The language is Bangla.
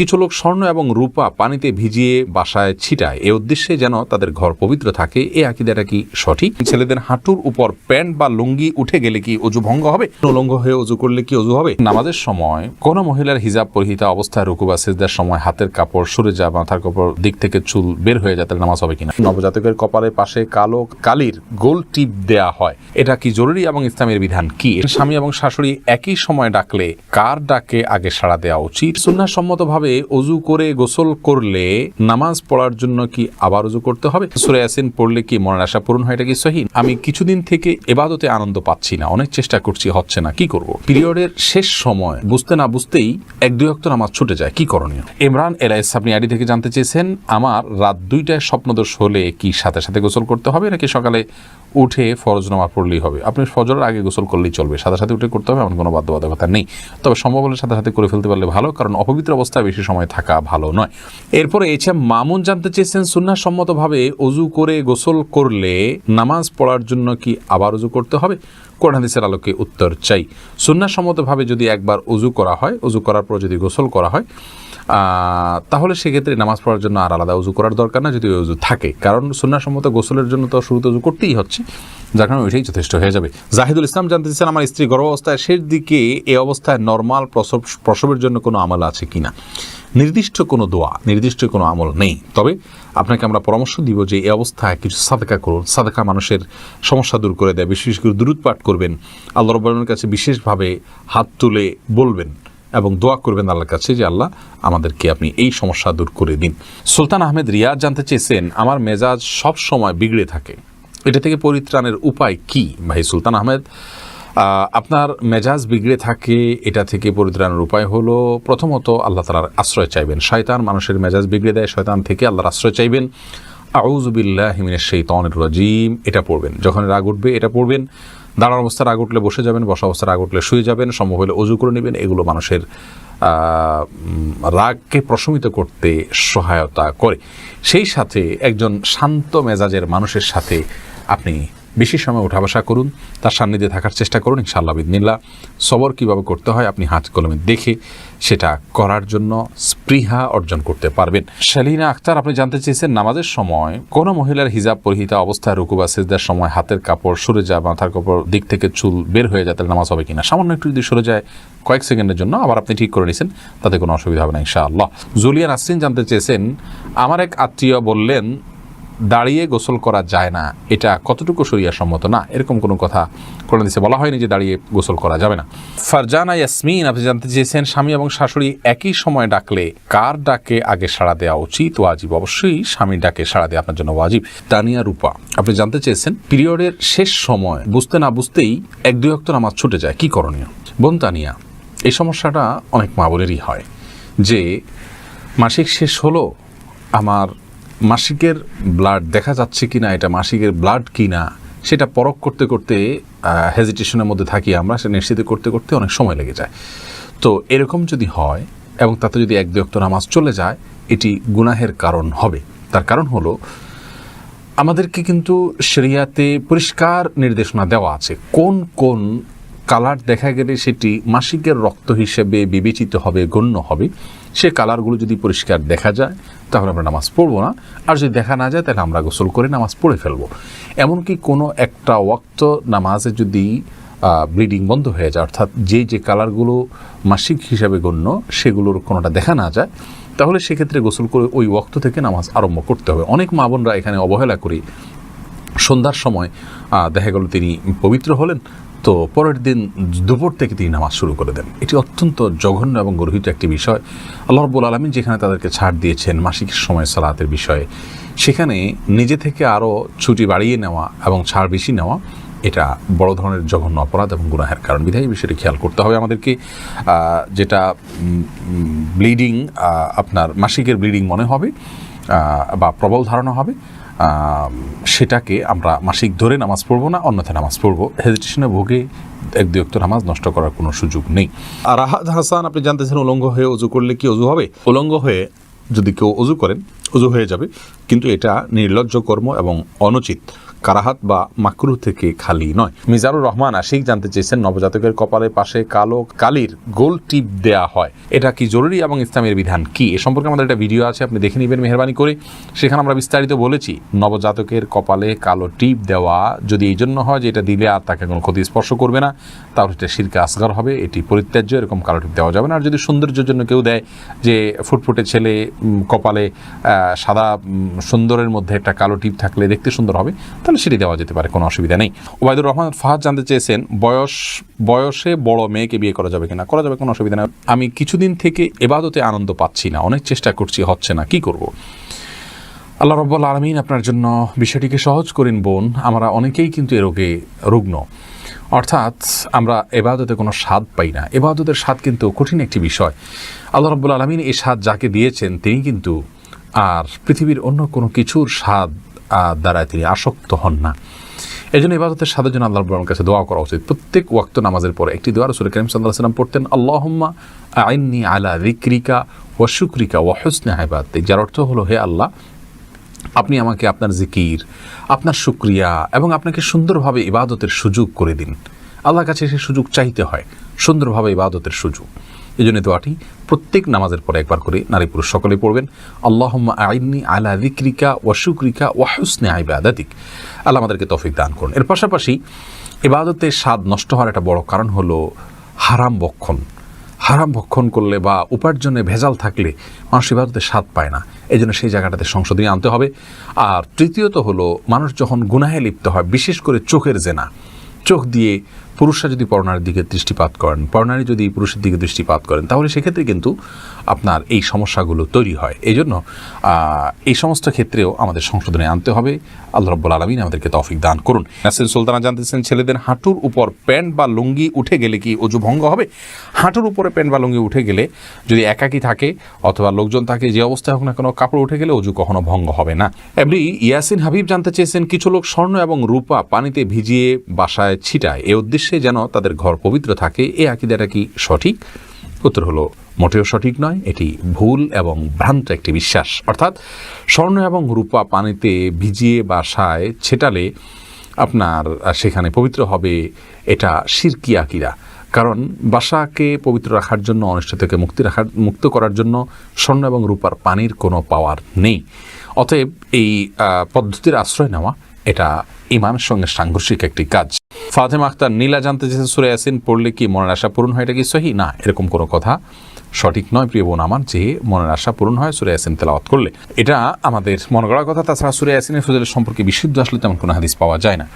কিছু লোক স্বর্ণ এবং রূপা পানিতে ভিজিয়ে বাসায় ছিটায়। এ উদ্দেশ্যে যেন তাদের ঘর পবিত্র থাকে, এ আকিদাটা কি সঠিক? ছেলেদের হাঁটুর উপর প্যান্ট বা লুঙ্গি উঠে গেলে কি অজু ভঙ্গ হবে? উলঙ্গ হয়ে অজু করলে কি অজু হবে? নামাজের সময় কোন মহিলার হিজাব পরিহিতা অবস্থায় রুকু বা সেজদার সময় হাতের কাপড়, সরে যা মাথার কাপড় দিক থেকে চুল বের হয়ে তাহলে নামাজ হবে কিনা? নবজাতকের কপালের পাশে কালো কালির গোল টিপ দেয়া হয়। এটা কি জরুরি এবং ইসলামের বিধান কি? স্বামী এবং শাশুড়ি একই সময় ডাকলে কার ডাকে আগে সাড়া দেওয়া উচিত? সুন্নাসম্মতভাবে অজু করে গোসল করলে নামাজ পড়ার জন্য কি আবার অজু করতে হবে? সুরে ইয়াসিন পড়লে কি মনের আশা পূরণ হয়? এটা কি সহি? আমি কিছুদিন থেকে এবাদতে আনন্দ পাচ্ছি না, অনেক চেষ্টা করছি, হচ্ছে না, কি করব? পিরিয়ডের শেষ সময় বুঝতে না বুঝতেই এক দুই অক্ত নামাজ ছুটে যায়, কি করণীয়? ইমরান এলাইস আপনি আইডি থেকে জানতে চেয়েছেন, আমার রাত দুইটায় স্বপ্নদোষ হলে কি সাথে সাথে গোসল করতে হবে নাকি সকালে উঠে ফরজ নামাজ পড়লেই হবে। আপনি ফজরের আগে গোসল করলেই চলবে। সাথে সাথে উঠে করতে হবে, এমন কোনো বাধ্যবাধকতা নেই। তবে সম্ভব হলে সাথে সাথে করে ফেলতে পারলে ভালো, কারণ অপবিত্র অবস্থায় বেশি সময় থাকা ভালো নয়। এরপরে এছে মামুন জানতে চেয়েছেন সুন্নাসম্মতভাবে অজু করে গোসল করলে নামাজ পড়ার জন্য কি আবার উজু করতে হবে? কোরআন হাদিসের আলোকে উত্তর চাই। সুন্নাসম্মতভাবে যদি একবার অজু করা হয় অজু করার পর যদি গোসল করা হয় তাহলে সেক্ষেত্রে নামাজ পড়ার জন্য আর আলাদা উজু করার দরকার না যদি ওই উজু থাকে। কারণ সুন্নাসম্মত গোসলের জন্য তো শুরুতে উজু করতেই হচ্ছে, যার কারণে ওইটাই যথেষ্ট হয়ে যাবে। জাহিদুল ইসলাম জানতে চাচ্ছেন আমার স্ত্রী গর্ভ অবস্থায় শেষ দিকে এই অবস্থায় নর্মাল প্রসব প্রসবের জন্য কোনো আমল আছে কি না নির্দিষ্ট কোনো দোয়া, নির্দিষ্ট কোনো আমল নেই। তবে আপনাকে আমরা পরামর্শ দিব যে এই অবস্থায় কিছু সাদাকা করুন। সাদাকা মানুষের সমস্যা দূর করে দেয়। বিশেষ করে দূরত পাঠ করবেন। আল্লাহ রব্বানের কাছে বিশেষভাবে হাত তুলে বলবেন। এবং দোয়া করবেন আল্লাহর কাছে যে আল্লাহ আমাদেরকে আপনি এই সমস্যা দূর করে দিন। সুলতান আহমেদ রিয়াজ জানতে চেয়েছেন, আমার মেজাজ সব সময় বিগড়ে থাকে। এটা থেকে পরিত্রাণের উপায় কি? ভাই সুলতান আহমেদ আপনার মেজাজ বিগড়ে থাকে, এটা থেকে পরিত্রাণের উপায় হলো, প্রথমত আল্লাহ তালার আশ্রয় চাইবেন। শয়তান মানুষের মেজাজ বিগড়ে দেয়, শয়তান থেকে আল্লাহর আশ্রয় চাইবেন। আউজুবিল্লাহ হিমিনের সেই তনের রাজিম। এটা পড়বেন। যখন রাগ উঠবে, এটা পড়বেন। দাঁড়ার অবস্থার আগ উঠলে বসে যাবেন, বসা অবস্থার আগ উঠলে শুয়ে যাবেন সম্ভব হলে অজু করে নেবেন, এগুলো মানুষের রাগকে প্রশমিত করতে সহায়তা করে। সেই সাথে একজন শান্ত মেজাজের মানুষের সাথে আপনি বেশি সময় উঠা বসা করুন, তার সান্নিধ্যে থাকার চেষ্টা করুন, ইনশাআল্লাহ বিদিনিল্লা সবর কীভাবে করতে হয় আপনি হাত কলমে দেখে সেটা করার জন্য স্পৃহা অর্জন করতে পারবেন। শালিনা আক্তার আপনি জানতে চেয়েছেন, নামাজের সময় কোনো মহিলার হিজাব পরিহিতা অবস্থায় রুকু বা সেজদার সময় হাতের কাপড় সরে যায়, মাথার কাপড় দিক থেকে চুল বের হয়ে যায়, তাহলে নামাজ হবে কিনা? সামান্য একটু যদি সরে যায় কয়েক সেকেন্ডের জন্য, আবার আপনি ঠিক করে নিয়েছেন তাতে কোনো অসুবিধা হবে না, ইনশাআল্লাহ। জুলিয়া নাসরিন জানতে চেয়েছেন, আমার এক আত্মীয় বললেন দাঁড়িয়ে গোসল করা যায় না। এটা কতটুকু শরিয়া সম্মত না, এরকম কোনো কথা কোরআন দিছে বলা হয়নি যে দাঁড়িয়ে গোসল করা যাবে না। ফারজানা ইয়াসমিন, আপনি জানতে চেয়েছেন, স্বামী এবং শাশুড়ি একই সময় ডাকলে কার ডাকে আগে সাড়া দেওয়া উচিত? ওয়াজিব, অবশ্যই স্বামীর ডাকে সাড়া দেওয়া আপনার জন্য ওয়াজিব। তানিয়া রূপা, আপনি জানতে চেয়েছেন, পিরিয়ডের শেষ সময় বুঝতে না বুঝতেই এক দুই অক্ত নামাজ ছুটে যায়। কি করণীয়? বোন তানিয়া, এই সমস্যাটা অনেক মা বোনেরই হয় যে মাসিক শেষ হলো, আমার মাসিকের ব্লাড দেখা যাচ্ছে কি না এটা মাসিকের ব্লাড কি না সেটা পরখ করতে করতে হেজিটেশনের মধ্যে থাকি আমরা, সেটা নিশ্চিত করতে করতে অনেক সময় লেগে যায়। তো এরকম যদি হয়, এবং তাতে যদি এক দুই অক্ত নামাজ চলে যায়, এটি গুনাহের কারণ হবে। তার কারণ হলো, আমাদেরকে কিন্তু শরিয়াতে পরিষ্কার নির্দেশনা দেওয়া আছে। কোন কোন কালার দেখা গেলে সেটি মাসিকের রক্ত হিসেবে বিবেচিত হবে, গণ্য হবে। সে কালারগুলো যদি পরিষ্কার দেখা যায়, তাহলে আমরা নামাজ পড়ব না। আর যদি দেখা না যায়, তাহলে আমরা গোসল করে নামাজ পড়ে ফেলব। এমনকি কোনো একটা ওয়াক্ত নামাজে যদি ব্লিডিং বন্ধ হয়ে যায়, অর্থাৎ যে যে কালারগুলো মাসিক হিসাবে গণ্য, সেগুলোর কোনোটা দেখা না যায়, তাহলে সেক্ষেত্রে গোসল করে ওই ওয়াক্ত থেকে নামাজ আরম্ভ করতে হবে। অনেক মা বোনরা এখানে অবহেলা করি। সন্ধ্যার সময় দেখা গেল তিনি পবিত্র হলেন তো পরের দিন দুপুর থেকে তিনি নামাজ শুরু করে দেন। এটি অত্যন্ত জঘন্য এবং গর্হিত একটি বিষয়। আল্লাহ রব্বুল আলমিন যেখানে তাদেরকে ছাড় দিয়েছেন, মাসিক সময় সালাতের বিষয়ে, সেখানে নিজে থেকে আরও ছুটি বাড়িয়ে নেওয়া এবং ছাড় বেশি নেওয়া, এটা বড় ধরনের জঘন্য অপরাধ এবং গুনাহের কারণ। বিধায় এই বিষয়টি খেয়াল করতে হবে আমাদেরকে। যেটা ব্লিডিং আপনার মাসিকের ব্লিডিং মনে হবে বা প্রবল ধারণা হবে। সেটাকে আমরা মাসিক ধরে নামাজ পড়ব না অন্যথা নামাজ পড়ব। হেজিটেশনে ভোগে এক দুই অক্ত নামাজ নষ্ট করার কোনো সুযোগ নেই। আর আহাদ হাসান, আপনি জানতেছেন উলঙ্গ হয়ে অজু করলে কি অজু হবে? উলঙ্গ হয়ে যদি কেউ অজু করেন অজু হয়ে যাবে। কিন্তু এটা নির্লজ্জ কর্ম এবং অনুচিত। কারাহাত বা মাকরু থেকে খালি নয়। মিজারুর রহমান আশিক জানতে চেয়েছেন নবজাতকের কপালের পাশে কালো কালির গোল টিপ দেয়া হয়। এটা কি জরুরি এবং ইসলামের বিধান কি? এ সম্পর্কে আমাদের একটা ভিডিও আছে, আপনি দেখে নেবেন মেহরবানি করে। সেখানে আমরা বিস্তারিত বলেছি, নবজাতকের কপালে কালো টিপ দেওয়া যদি এই জন্য হয় যে এটা দিলে আর তাকে কোনো ক্ষতি স্পর্শ করবে না, তাহলে এটা শিরকে আসগার হবে, এটি পরিত্যাজ্য, এরকম কালো টিপ দেওয়া যাবে না। আর যদি সৌন্দর্যের জন্য কেউ দেয় যে ফুটফুটে ছেলে কপালে সাদা সুন্দরের মধ্যে একটা কালো টিপ থাকলে দেখতে সুন্দর হবে তাহলে সেটি দেওয়া যেতে পারে, কোনো অসুবিধা নেই। ওবায়দুর রহমান ফাহাদ জানতে চেয়েছেন, বয়স, বয়সে বড় মেয়েকে বিয়ে করা যাবে কিনা? করা যাবে, কোনো অসুবিধা নেই। আমি কিছুদিন থেকে এবাদতে আনন্দ পাচ্ছি না, অনেক চেষ্টা করছি, হচ্ছে না, কি করব? আল্লাহ রব্বুল আলমিন আপনার জন্য বিষয়টিকে সহজ করেন, বোন। আমরা অনেকেই কিন্তু এ রোগে রুগ্ন। অর্থাৎ আমরা এবাদতে কোনো স্বাদ পাই না। এবাদতের স্বাদ কিন্তু কঠিন একটি বিষয়। আল্লাহ রব্বুল আলমিন এই স্বাদ যাকে দিয়েছেন, তিনি কিন্তু আর পৃথিবীর অন্য কোনো কিছুর স্বাদ দ্বারা তিনি আসক্ত হন না। এই জন্য ইবাদতের স্বাদের জন্য আল্লাহ রব্বুল কাছে দোয়া করা উচিত। প্রত্যেক ওয়াক্ত নামাজের পরে একটি দোয়া রসুল করিম সাল্লাহ সাল্লাম পড়তেন, আল্লাহম্মা আইন্নি আলা রিক্রিকা ও শুক্রিকা ও হুসনে হাইবাদ যার অর্থ হলো, হে আল্লাহ, আপনি আমাকে আপনার জিকির, আপনার শুক্রিয়া এবং আপনাকে সুন্দরভাবে ইবাদতের সুযোগ করে দিন। আল্লাহর কাছে সে সুযোগ চাইতে হয়, সুন্দরভাবে ইবাদতের সুযোগ। এই জন্য দোয়াটি প্রত্যেক নামাজের পরে একবার করে নারী পুরুষ সকলে পড়বেন। আল্লাহ আইনি আলা দিক্রিকা ওয়া শুক্রিকা ওয়া হুসনে আইবাদাতিক আল্লাহ আমাদেরকে তৌফিক দান করুন। এর পাশাপাশি ইবাদতের স্বাদ নষ্ট হওয়ার একটা বড় কারণ হলো হারাম বক্ষণ হারাম ভক্ষণ করলে বা উপার্জনে ভেজাল থাকলে মানুষ ইবাদতে স্বাদ পায় না। এই জন্য সেই জায়গাটাতে সংশোধনী আনতে হবে। আর তৃতীয়ত হলো মানুষ যখন গুনাহে লিপ্ত হয়, বিশেষ করে চোখের জেনা, চোখ দিয়ে পুরুষরা যদি পরনারীর দিকে দৃষ্টিপাত করেন, পরনারী যদি পুরুষের দিকে দৃষ্টিপাত করেন, তাহলে সেক্ষেত্রে কিন্তু আপনার এই সমস্যাগুলো তৈরি হয়। এই জন্য এই সমস্ত ক্ষেত্রেও আমাদের সংশোধনে আনতে হবে। আল্লাহ রব্বুল আলমিন আমাদেরকে তৌফিক দান করুন। নাসির সুলতানা জানতেছেন, ছেলেদের হাঁটুর উপর প্যান্ট বা লুঙ্গি উঠে গেলে কি অজু ভঙ্গ হবে? হাঁটুর উপরে প্যান্ট বা লুঙ্গি উঠে গেলে যদি একাকি থাকে অথবা লোকজন থাকে, যে অবস্থায় হোক না কোনো কাপড় উঠে গেলে অজু কখনো ভঙ্গ হবে না। এমনি ইয়াসিন হাবিব জানতে চেয়েছেন, কিছু লোক স্বর্ণ এবং রূপা পানিতে ভিজিয়ে বাসায় ছিটায়। এ উদ্দেশ্যে যেন তাদের ঘর পবিত্র থাকে, এ আকিদাটা কি সঠিক? উত্তর হলো, মোটেও সঠিক নয়। এটি ভুল এবং ভ্রান্ত একটি বিশ্বাস। অর্থাৎ স্বর্ণ এবং রূপা পানিতে ভিজিয়ে বাসায় ছেটালে আপনার সেখানে পবিত্র হবে এটা শিরকি আকিরা কারণ বাসাকে পবিত্র রাখার জন্য অনিষ্ট থেকে মুক্তি রাখার, মুক্ত করার জন্য স্বর্ণ এবং রূপার পানির কোনো পাওয়ার নেই। অতএব এই পদ্ধতির আশ্রয় নেওয়া এটা ইমানের সঙ্গে সাংঘর্ষিক একটি কাজ। ফাতেমা আখতার নীলা জানতে চেয়েছে সুরে ইয়াসিন, পড়লে কি মনের আশা পূরণ হয়? এটা কি সহি? না, এরকম কোনো কথা সঠিক নয়, প্রিয় বোন আমার, যে মনের আশা পূরণ হয় সুরে ইয়াসিন তেলাওয়াত করলে। এটা আমাদের মনে করার কথা, তাছাড়া সুরে ইয়াসিনের ফজলের সম্পর্কে বিশুদ্ধ আসলে তেমন কোনো হাদিস পাওয়া যায় না।